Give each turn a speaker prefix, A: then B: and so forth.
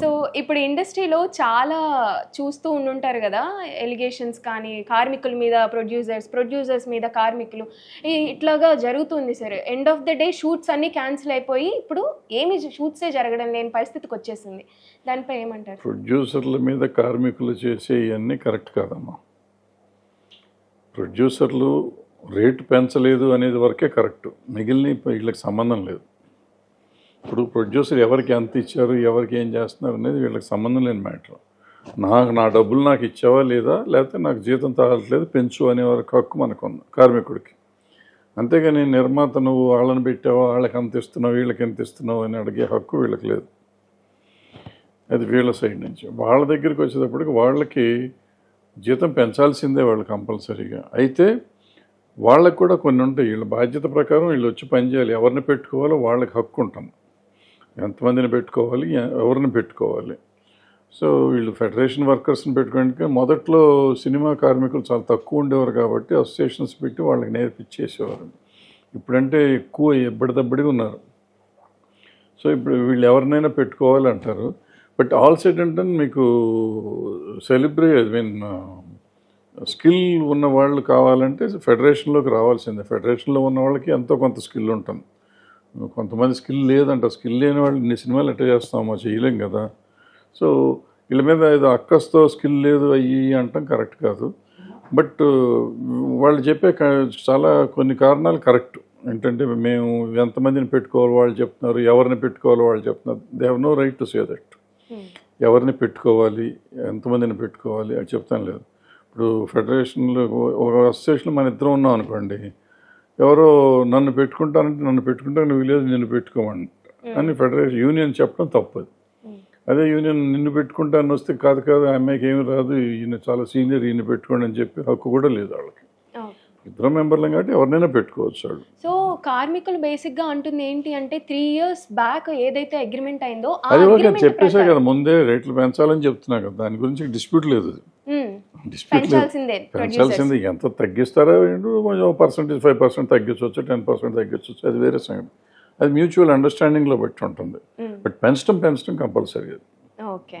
A: So ఇప్పుడు ఇండస్ట్రీలో చాలా చూస్తూ ఉండుంటారు కదా ఎలిగేషన్స్ కానీ కార్మికుల మీద ప్రొడ్యూసర్స్ ప్రొడ్యూసర్స్ మీద కార్మికులు. ఇట్లాగా జరుగుతుంది sir. End of the day shoots అన్ని క్యాన్సిల్ అయిపోయి ఇప్పుడు ఏమి షూట్సే జరగడం లేని పరిస్థితికి వచ్చేసింది. దానిపై ఏమంటారు?
B: ప్రొడ్యూసర్ల మీద కార్మికులు చేసే ఇవన్నీ కరెక్ట్ కాదమ్మా. ప్రొడ్యూసర్లు రేటు పెంచలేదు అనేది వరకే కరెక్ట్. మిగిలిన వీళ్ళకి సంబంధం లేదు. ఇప్పుడు ప్రొడ్యూసర్ ఎవరికి ఎంత ఇచ్చారు ఎవరికి ఏం చేస్తున్నారు అనేది వీళ్ళకి సంబంధం లేని మ్యాటర్. నాకు నా డబ్బులు నాకు ఇచ్చావా లేదా లేకపోతే నాకు జీతం తాగట్లేదు పెంచు అనే వరకు హక్కు మనకు ఉంది కార్మికుడికి. అంతేగాని నిర్మాత నువ్వు వాళ్ళని పెట్టావా వాళ్ళకి అంత ఇస్తున్నావు వీళ్ళకి ఎంత ఇస్తున్నావు అని అడిగే హక్కు వీళ్ళకి లేదు. అది వీళ్ళ సైడ్ నుంచి. వాళ్ళ దగ్గరికి వచ్చేటప్పటికి వాళ్ళకి జీతం పెంచాల్సిందే వాళ్ళు కంపల్సరీగా. అయితే వాళ్ళకి కూడా కొన్ని ఉంటాయి. వీళ్ళ బాధ్యత ప్రకారం వీళ్ళు వచ్చి పని చేయాలి. ఎవరిని పెట్టుకోవాలో వాళ్ళకి హక్కు ఉంటుంది. ఎంతమందిని పెట్టుకోవాలి ఎవరిని పెట్టుకోవాలి. సో వీళ్ళు ఫెడరేషన్ వర్కర్స్ని పెట్టుకోవడానికి మొదట్లో సినిమా కార్మికులు చాలా తక్కువ ఉండేవారు కాబట్టి అసోసియేషన్స్ పెట్టి వాళ్ళకి నేర్పించేసేవారు. ఇప్పుడంటే ఎక్కువ ఎబ్బడిదబ్బడిగా ఉన్నారు. సో ఇప్పుడు వీళ్ళు ఎవరినైనా పెట్టుకోవాలి అంటారు. బట్ ఆల్ సెట్ మీకు సెలబ్రేట్ ఐ మీన్ స్కిల్ ఉన్న వాళ్ళు కావాలంటే ఫెడరేషన్లోకి రావాల్సిందే. ఫెడరేషన్లో ఉన్న వాళ్ళకి ఎంతో కొంత స్కిల్ ఉంటుంది. కొంతమంది స్కిల్ లేదంట. స్కిల్ లేని వాళ్ళు ఇన్ని సినిమాలు ఎట్లా చేస్తామో చేయలేం కదా. సో వీళ్ళ మీద ఏదో అక్కస్తో స్కిల్ లేదు అయ్యి అంటాం కరెక్ట్ కాదు. బట్ వాళ్ళు చెప్పే చాలా కొన్ని కారణాలు కరెక్ట్. ఏంటంటే మేము ఎంతమందిని పెట్టుకోవాలి వాళ్ళు చెప్తున్నారు ఎవరిని పెట్టుకోవాలి వాళ్ళు చెప్తున్నారు. They have no right to say that ఎవరిని పెట్టుకోవాలి ఎంతమందిని పెట్టుకోవాలి అది చెప్తాను లేదు. ఇప్పుడు ఫెడరేషన్లో ఒక అసోసియేషన్లో మన ఇద్దరం ఉన్నాం అనుకోండి ఎవరో నన్ను పెట్టుకుంటానంటే నన్ను పెట్టుకుంటా నువ్వు లేదు నిన్ను పెట్టుకోమని అని ఫెడరేషన్ యూనియన్ చెప్పడం తప్పదు. అదే యూనియన్ నిన్ను పెట్టుకుంటాను వస్తే కాదు కాదు ఆ అమ్మాయికి ఏమి రాదు ఈయన చాలా సీనియర్ ఈయన పెట్టుకోండి అని చెప్పి హక్కు కూడా లేదు వాళ్ళకి. ఇద్దరు మెంబర్లం కాబట్టి ఎవరినైనా పెట్టుకోవచ్చు వాళ్ళు.
A: సో కార్మికులు బేసిక్గా అంటుంది ఏంటి అంటే త్రీ ఇయర్స్ బ్యాక్ ఏదైతే అగ్రిమెంట్ అయిందో
B: అది చెప్పేసా కదా ముందే రేట్లు పెంచాలని చెప్తున్నా కదా దాని గురించి డిస్ప్యూట్ లేదు
A: మ్మ్.
B: డిస్ప్యూట్ లేదు
A: పెంచాల్సిందే
B: పెంచాల్సింది. ఎంత తగ్గిస్తారో ఏంటో కొంచెం పర్సెంటేజ్ ఫైవ్ పర్సెంట్ తగ్గించవచ్చు టెన్ పర్సెంట్ తగ్గించవచ్చు అది వేరే సంగతి. అది మ్యూచువల్ అండర్స్టాండింగ్లో బట్టి ఉంటుంది. బట్ పెంచడం పెంచడం కంపల్సరీ
A: ఓకే.